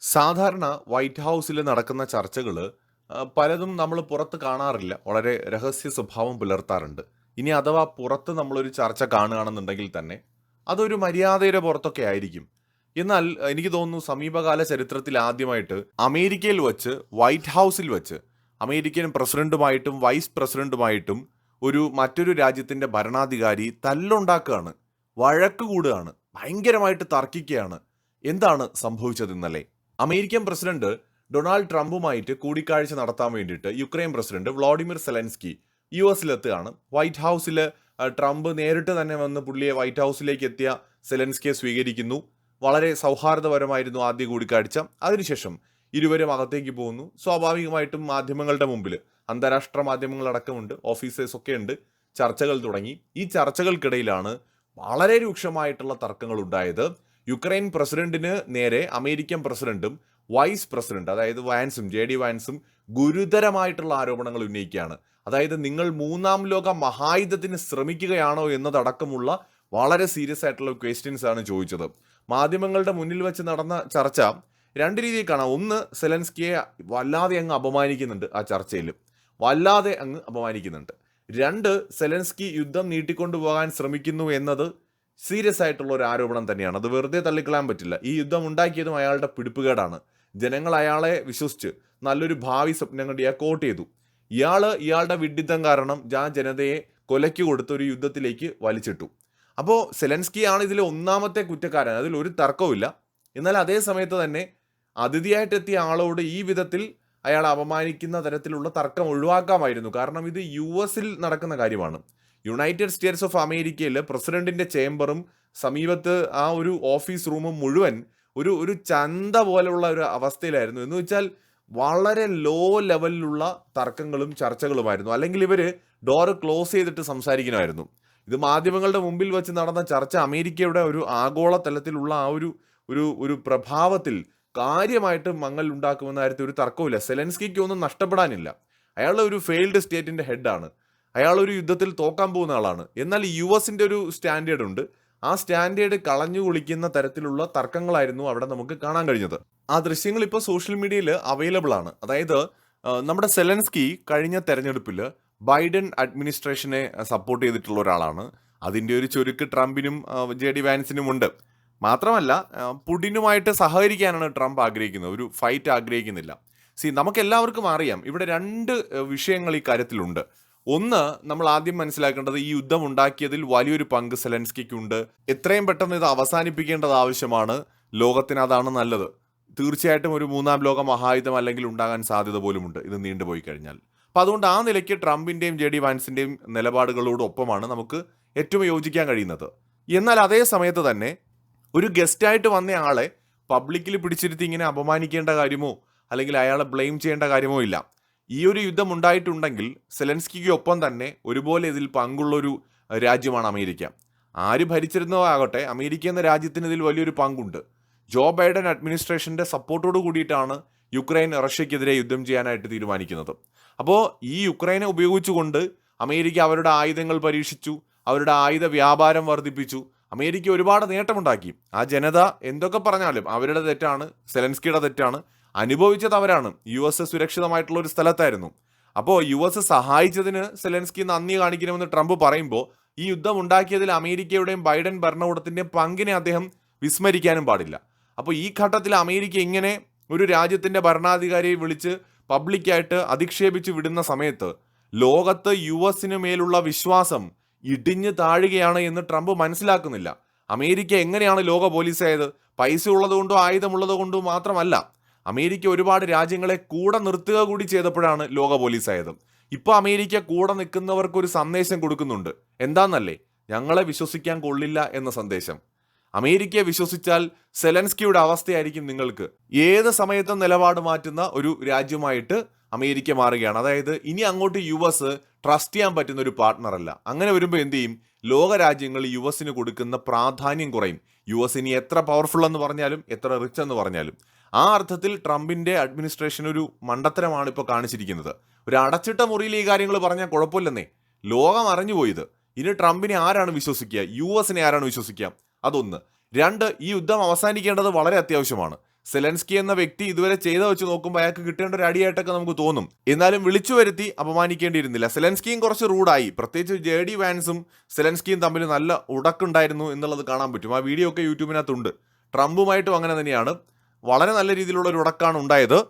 സാധാരണ വൈറ്റ് ഹൗസിൽ നടക്കുന്ന ചർച്ചകൾ പലതും നമ്മൾ പുറത്ത് കാണാറില്ല. വളരെ രഹസ്യ സ്വഭാവം പുലർത്താറുണ്ട്. ഇനി അഥവാ പുറത്ത് നമ്മളൊരു ചർച്ച കാണുകയാണെന്നുണ്ടെങ്കിൽ തന്നെ അതൊരു മര്യാദയുടെ പുറത്തൊക്കെ ആയിരിക്കും. എന്നാൽ എനിക്ക് തോന്നുന്നു സമീപകാല ചരിത്രത്തിൽ ആദ്യമായിട്ട് അമേരിക്കയിൽ വച്ച് വൈറ്റ് ഹൗസിൽ വച്ച് അമേരിക്കൻ പ്രസിഡന്റുമായിട്ടും വൈസ് പ്രസിഡന്റുമായിട്ടും ഒരു മറ്റൊരു രാജ്യത്തിന്റെ ഭരണാധികാരി തല്ലുണ്ടാക്കുകയാണ്. വഴക്ക് കൂടുകയാണ്. ഭയങ്കരമായിട്ട് തർക്കിക്കുകയാണ്. എന്താണ് സംഭവിച്ചത് ഇന്നലെ? അമേരിക്കൻ പ്രസിഡന്റ് ഡൊണാൾഡ് ട്രംപുമായിട്ട് കൂടിക്കാഴ്ച നടത്താൻ വേണ്ടിയിട്ട് Ukraine president Vladimir Zelensky U എസിലെത്തുകയാണ്. White ഹൗസിൽ ട്രംപ് നേരിട്ട് തന്നെ വന്ന് പുള്ളിയെ വൈറ്റ് ഹൗസിലേക്ക് എത്തിയ സെലൻസ്കിയെ സ്വീകരിക്കുന്നു. വളരെ സൗഹാർദ്ദപരമായിരുന്നു ആദ്യ കൂടിക്കാഴ്ച. അതിനുശേഷം ഇരുവരും അകത്തേക്ക് പോകുന്നു. സ്വാഭാവികമായിട്ടും മാധ്യമങ്ങളുടെ മുമ്പിൽ അന്താരാഷ്ട്ര മാധ്യമങ്ങളടക്കമുണ്ട് ഓഫീസേഴ്സ് ഒക്കെ ഉണ്ട് ചർച്ചകൾ തുടങ്ങി. ഈ ചർച്ചകൾക്കിടയിലാണ് വളരെ രൂക്ഷമായിട്ടുള്ള തർക്കങ്ങൾ ഉണ്ടായത് യുക്രൈൻ പ്രസിഡന്റിന് നേരെ അമേരിക്കൻ പ്രസിഡന്റും വൈസ് പ്രസിഡന്റ് അതായത് വാൻസും ജെ ഡി വാൻസും ഗുരുതരമായിട്ടുള്ള ആരോപണങ്ങൾ ഉന്നയിക്കുകയാണ്. അതായത് നിങ്ങൾ മൂന്നാം ലോക മഹായുദ്ധത്തിന് ശ്രമിക്കുകയാണോ എന്നതടക്കമുള്ള വളരെ സീരിയസ് ആയിട്ടുള്ള ക്വസ്റ്റ്യൻസ് ആണ് ചോദിച്ചത്. മാധ്യമങ്ങളുടെ മുന്നിൽ വെച്ച് നടന്ന ചർച്ച രണ്ട് രീതിയിൽ കാണാം ഒന്ന് സെലൻസ്കിയെ വല്ലാതെ അങ്ങ് അപമാനിക്കുന്നുണ്ട് ആ ചർച്ചയിൽ വല്ലാതെ അങ്ങ് അപമാനിക്കുന്നുണ്ട്. രണ്ട് സെലൻസ്കി യുദ്ധം നീട്ടിക്കൊണ്ടുപോകാൻ ശ്രമിക്കുന്നു എന്നത് സീരിയസ് ആയിട്ടുള്ള ഒരു ആരോപണം തന്നെയാണ്. അത് വെറുതെ തള്ളിക്കളയാൻ പറ്റില്ല. ഈ യുദ്ധം ഉണ്ടാക്കിയതും അയാളുടെ പിടിപ്പുകേടാണ്. ജനങ്ങൾ അയാളെ വിശ്വസിച്ച് നല്ലൊരു ഭാവി സ്വപ്നം കണ്ട് ഇയാൾ കോട്ട് ചെയ്തു. ഇയാൾ ഇയാളുടെ വിഡിത്തം കാരണം ആ ജനതയെ കൊലയ്ക്ക് കൊടുത്ത് ഒരു യുദ്ധത്തിലേക്ക് വലിച്ചിട്ടു. അപ്പോൾ സെലൻസ്കി ആണ് ഇതിലെ ഒന്നാമത്തെ കുറ്റക്കാരൻ. അതിൽ ഒരു തർക്കവുമില്ല. എന്നാൽ അതേ സമയത്ത് തന്നെ അതിഥിയായിട്ടെത്തിയ ആളോട് ഈ വിധത്തിൽ അയാൾ അപമാനിക്കുന്ന തരത്തിലുള്ള തർക്കം ഒഴിവാക്കാമായിരുന്നു. കാരണം ഇത് യു എസിൽ നടക്കുന്ന കാര്യമാണ്. യുണൈറ്റഡ് സ്റ്റേറ്റ്സ് ഓഫ് അമേരിക്കയിൽ പ്രസിഡന്റിന്റെ ചേംബറും സമീപത്ത് ആ ഒരു ഓഫീസ് റൂമും മുഴുവൻ ഒരു ഒരു ചന്ത പോലെയുള്ള ഒരു അവസ്ഥയിലായിരുന്നു. എന്ന് വെച്ചാൽ വളരെ ലോ ലെവലിലുള്ള തർക്കങ്ങളും ചർച്ചകളുമായിരുന്നു. അല്ലെങ്കിൽ ഇവർ ഡോർ ക്ലോസ് ചെയ്തിട്ട് സംസാരിക്കണമായിരുന്നു. ഇത് മാധ്യമങ്ങളുടെ മുമ്പിൽ വെച്ച് നടന്ന ചർച്ച അമേരിക്കയുടെ ഒരു ആഗോള തലത്തിലുള്ള ആ ഒരു ഒരു ഒരു പ്രഭാവത്തിൽ കാര്യമായിട്ട് മങ്ങൽ ഉണ്ടാക്കുമെന്ന കാര്യത്തിൽ ഒരു തർക്കവുമില്ല. സെലൻസ്കിക്ക് ഒന്നും നഷ്ടപ്പെടാനില്ല. അയാൾ ഒരു ഫെയിൽഡ് സ്റ്റേറ്റിന്റെ ഹെഡാണ് അയാൾ ഒരു യുദ്ധത്തിൽ തോക്കാൻ പോകുന്ന ആളാണ്. എന്നാൽ യു എസിന്റെ ഒരു സ്റ്റാൻഡേർഡ് ഉണ്ട്. ആ സ്റ്റാൻഡേർഡ് കളഞ്ഞു കുളിക്കുന്ന തരത്തിലുള്ള തർക്കങ്ങളായിരുന്നു അവിടെ നമുക്ക് കാണാൻ കഴിഞ്ഞത്. ആ ദൃശ്യങ്ങൾ ഇപ്പോൾ സോഷ്യൽ മീഡിയയിൽ അവൈലബിൾ ആണ്. അതായത് നമ്മുടെ സെലൻസ്കി കഴിഞ്ഞ തെരഞ്ഞെടുപ്പിൽ ബൈഡൻ അഡ്മിനിസ്ട്രേഷനെ സപ്പോർട്ട് ചെയ്തിട്ടുള്ള ഒരാളാണ്. അതിന്റെ ഒരു ചുരുക്ക് ട്രംപിനും ജെ ഡി വാൻസിനും ഉണ്ട്. മാത്രമല്ല പുടിനുമായിട്ട് സഹകരിക്കാനാണ് ട്രംപ് ആഗ്രഹിക്കുന്നത്. ഒരു ഫൈറ്റ് ആഗ്രഹിക്കുന്നില്ല. സി നമുക്കെല്ലാവർക്കും അറിയാം. ഇവിടെ രണ്ട് വിഷയങ്ങൾ ഈ കാര്യത്തിലുണ്ട്. ഒന്ന് നമ്മൾ ആദ്യം മനസ്സിലാക്കേണ്ടത് ഈ യുദ്ധം ഉണ്ടാക്കിയതിൽ വലിയൊരു പങ്ക് സെലൻസ്കിക്കുണ്ട്. എത്രയും പെട്ടെന്ന് ഇത് അവസാനിപ്പിക്കേണ്ടത് ആവശ്യമാണ്. ലോകത്തിന് അതാണ് നല്ലത്. തീർച്ചയായിട്ടും ഒരു മൂന്നാം ലോക മഹായുദ്ധം അല്ലെങ്കിൽ ഉണ്ടാകാൻ സാധ്യത പോലുമുണ്ട്. ഇത് നീണ്ടുപോയി കഴിഞ്ഞാൽ. അപ്പോൾ അതുകൊണ്ട് ആ നിലയ്ക്ക് ട്രംപിന്റെയും ജെ ഡി വാൻസിന്റെയും നിലപാടുകളോടൊപ്പമാണ് നമുക്ക് ഏറ്റവും യോജിക്കാൻ കഴിയുന്നത്. എന്നാൽ അതേ സമയത്ത് തന്നെ ഒരു ഗസ്റ്റായിട്ട് വന്ന ആളെ പബ്ലിക്കിൽ പിടിച്ചിരുത്തി ഇങ്ങനെ അപമാനിക്കേണ്ട കാര്യമോ? അല്ലെങ്കിൽ അയാളെ ബ്ലെയിം ചെയ്യേണ്ട കാര്യമോ ഇല്ല. ഈ ഒരു യുദ്ധം ഉണ്ടായിട്ടുണ്ടെങ്കിൽ സെലൻസ്കിക്ക് ഒപ്പം തന്നെ ഒരുപോലെ ഇതിൽ പങ്കുള്ളൊരു രാജ്യമാണ് അമേരിക്ക. ആര് ഭരിച്ചിരുന്നോ ആകട്ടെ അമേരിക്ക എന്ന രാജ്യത്തിന് ഇതിൽ വലിയൊരു പങ്കുണ്ട്. ജോ ബൈഡൻ അഡ്മിനിസ്ട്രേഷന്റെ സപ്പോർട്ടോട് കൂടിയിട്ടാണ് യുക്രൈൻ റഷ്യക്കെതിരെ യുദ്ധം ചെയ്യാനായിട്ട് തീരുമാനിക്കുന്നത്. അപ്പോൾ ഈ യുക്രൈനെ ഉപയോഗിച്ചുകൊണ്ട് അമേരിക്ക അവരുടെ ആയുധങ്ങൾ പരീക്ഷിച്ചു അവരുടെ ആയുധ വ്യാപാരം വർദ്ധിപ്പിച്ചു അമേരിക്ക ഒരുപാട് നേട്ടമുണ്ടാക്കി. ആ ജനത എന്തൊക്കെ പറഞ്ഞാലും അവരുടെ തെറ്റാണ് സെലൻസ്കിയുടെ തെറ്റാണ് അനുഭവിച്ചത് അവരാണ്. യു എസ് സുരക്ഷിതമായിട്ടുള്ള ഒരു സ്ഥലത്തായിരുന്നു. അപ്പോൾ യു എസ് സഹായിച്ചതിന് സെലൻസ്കി നന്ദി കാണിക്കണമെന്ന് ട്രംപ് പറയുമ്പോൾ ഈ യുദ്ധം ഉണ്ടാക്കിയതിൽ അമേരിക്കയുടെയും ബൈഡൻ ഭരണകൂടത്തിന്റെയും പങ്കിനെ അദ്ദേഹം വിസ്മരിക്കാനും പാടില്ല. അപ്പോൾ ഈ ഘട്ടത്തിൽ അമേരിക്ക ഇങ്ങനെ ഒരു രാജ്യത്തിന്റെ ഭരണാധികാരിയെ വിളിച്ച് പബ്ലിക്കായിട്ട് അധിക്ഷേപിച്ച് വിടുന്ന സമയത്ത് ലോകത്ത് യു എസിന് മേലുള്ള വിശ്വാസം ഇടിഞ്ഞു താഴുകയാണ് എന്ന് ട്രംപ് മനസ്സിലാക്കുന്നില്ല. അമേരിക്ക എങ്ങനെയാണ് ലോക പോലീസ് ആയത് പൈസ ഉള്ളതുകൊണ്ടോ ആയുധമുള്ളത് കൊണ്ടോ മാത്രമല്ല. അമേരിക്ക ഒരുപാട് രാജ്യങ്ങളെ കൂടെ നിർത്തുക കൂടി ചെയ്തപ്പോഴാണ് ലോക പോലീസ് ആയത് ഇപ്പൊ അമേരിക്ക കൂടെ നിൽക്കുന്നവർക്ക് ഒരു സന്ദേശം കൊടുക്കുന്നുണ്ട്. എന്താന്നല്ലേ? ഞങ്ങളെ വിശ്വസിക്കാൻ കൊള്ളില്ല എന്ന സന്ദേശം. അമേരിക്കയെ വിശ്വസിച്ചാൽ സെലൻസ്കിയുടെ അവസ്ഥയായിരിക്കും നിങ്ങൾക്ക്. ഏത് സമയത്തും നിലപാട് മാറ്റുന്ന ഒരു രാജ്യമായിട്ട് അമേരിക്ക മാറുകയാണ്. അതായത് ഇനി അങ്ങോട്ട് യു എസ് ട്രസ്റ്റ് ചെയ്യാൻ പറ്റുന്ന ഒരു പാർട്ട്ണറല്ല അങ്ങനെ വരുമ്പോൾ എന്ത് ചെയ്യും? ലോക രാജ്യങ്ങൾ യു എസിന് കൊടുക്കുന്ന പ്രാധാന്യം കുറയും. യു എസ് ഇനി എത്ര പവർഫുൾ എന്ന് പറഞ്ഞാലും എത്ര റിച്ച് എന്ന് പറഞ്ഞാലും. ആ അർത്ഥത്തിൽ ട്രംപിന്റെ അഡ്മിനിസ്ട്രേഷൻ ഒരു മണ്ടത്തരമാണ് ഇപ്പോൾ കാണിച്ചിരിക്കുന്നത്. ഒരു അടച്ചിട്ട മുറിയിൽ ഈ കാര്യങ്ങൾ പറഞ്ഞാൽ കുഴപ്പമില്ലെന്നേ. ലോകം അറിഞ്ഞു പോയത്. ഇനി ട്രംപിനെ ആരാണ് വിശ്വസിക്കുക? യു എസിനെ ആരാണ് വിശ്വസിക്കുക? അതൊന്ന്. രണ്ട് ഈ യുദ്ധം അവസാനിക്കേണ്ടത് വളരെ അത്യാവശ്യമാണ്. സെലൻസ്കി എന്ന വ്യക്തി ഇതുവരെ ചെയ്ത വെച്ച് നോക്കുമ്പോൾ അയാൾക്ക് കിട്ടേണ്ട ഒരു അടിയായിട്ടൊക്കെ നമുക്ക് തോന്നും. എന്നാലും വിളിച്ചു വരുത്തി അപമാനിക്കേണ്ടിയിരുന്നില്ല. സെലൻസ്കിയും കുറച്ച് റൂഡായി. പ്രത്യേകിച്ച് ജെ ഡി വാൻസും സെലൻസ്കിയും തമ്മിൽ നല്ല ഉടക്കുണ്ടായിരുന്നു എന്നുള്ളത് കാണാൻ പറ്റും. ആ വീഡിയോ ഒക്കെ യൂട്യൂബിനകത്തുണ്ട്. ട്രംപുമായിട്ടും അങ്ങനെ തന്നെയാണ്. വളരെ നല്ല രീതിയിലുള്ള ഒരു ഉടക്കാണ് ഉണ്ടായത്.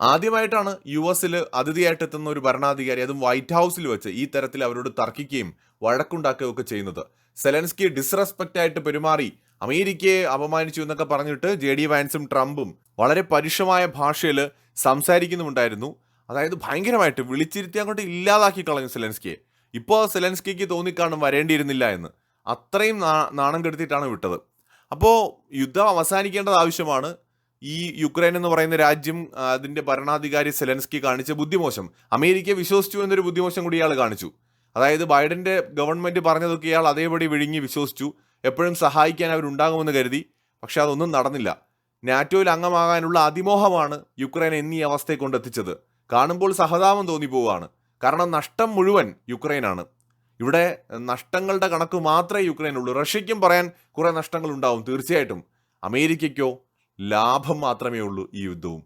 ആദ്യമായിട്ടാണ് യു എസിൽ അതിഥിയായിട്ട് എത്തുന്ന ഒരു ഭരണാധികാരി അതും വൈറ്റ് ഹൗസിൽ വെച്ച് ഈ തരത്തിൽ അവരോട് തർക്കിക്കുകയും വഴക്കുണ്ടാക്കുകയും ഒക്കെ ചെയ്യുന്നത്. സെലൻസ്കി ഡിസ്റെസ്പെക്റ്റ് ആയിട്ട് പെരുമാറി അമേരിക്കയെ അപമാനിച്ചു എന്നൊക്കെ പറഞ്ഞിട്ട് ജെ ഡി വാൻസും ട്രംപും വളരെ പരുഷമായ ഭാഷയിൽ സംസാരിക്കുന്നുമുണ്ടായിരുന്നു. അതായത് ഭയങ്കരമായിട്ട് വിളിച്ചിരുത്തി അങ്ങോട്ട് ഇല്ലാതാക്കി കളഞ്ഞു സെലൻസ്കിയെ. ഇപ്പോൾ സെലൻസ്കിക്ക് തോന്നിക്കാണും വരേണ്ടിയിരുന്നില്ല എന്ന്. അത്രയും നാണം കെടുത്തിയിട്ടാണ് വിട്ടത്. അപ്പോൾ യുദ്ധം അവസാനിക്കേണ്ടത് ആവശ്യമാണ്. ഈ യുക്രൈൻ എന്ന് പറയുന്ന രാജ്യം അതിന്റെ ഭരണാധികാരി സെലൻസ്കി കാണിച്ച ബുദ്ധിമോശം. അമേരിക്കയെ വിശ്വസിച്ചു എന്നൊരു ബുദ്ധിമോശം കൂടി ഇയാൾ കാണിച്ചു. അതായത് ബൈഡന്റെ ഗവൺമെന്റ് പറഞ്ഞതൊക്കെ ഇയാൾ അതേപടി വിഴുങ്ങി വിശ്വസിച്ചു. എപ്പോഴും സഹായിക്കാൻ അവരുണ്ടാകുമെന്ന് കരുതി. പക്ഷെ അതൊന്നും നടന്നില്ല. നാറ്റോയിൽ അംഗമാകാനുള്ള അതിമോഹമാണ് യുക്രൈൻ എന്നീ അവസ്ഥയെ കൊണ്ടെത്തിച്ചത്. കാണുമ്പോൾ സഹതാപം തോന്നിപ്പോവാണ് കാരണം നഷ്ടം മുഴുവൻ യുക്രൈനാണ്. ഇവിടെ നഷ്ടങ്ങളുടെ കണക്ക് മാത്രമേ യുക്രൈനുള്ളൂ. റഷ്യയ്ക്കും പറയാൻ കുറേ നഷ്ടങ്ങൾ ഉണ്ടാവും തീർച്ചയായിട്ടും. അമേരിക്കയ്ക്കോ ലാഭം മാത്രമേ ഉള്ളൂ ഈ യുദ്ധവും.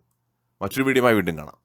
മറ്റൊരു വീഡിയോ വീണ്ടും കാണാം.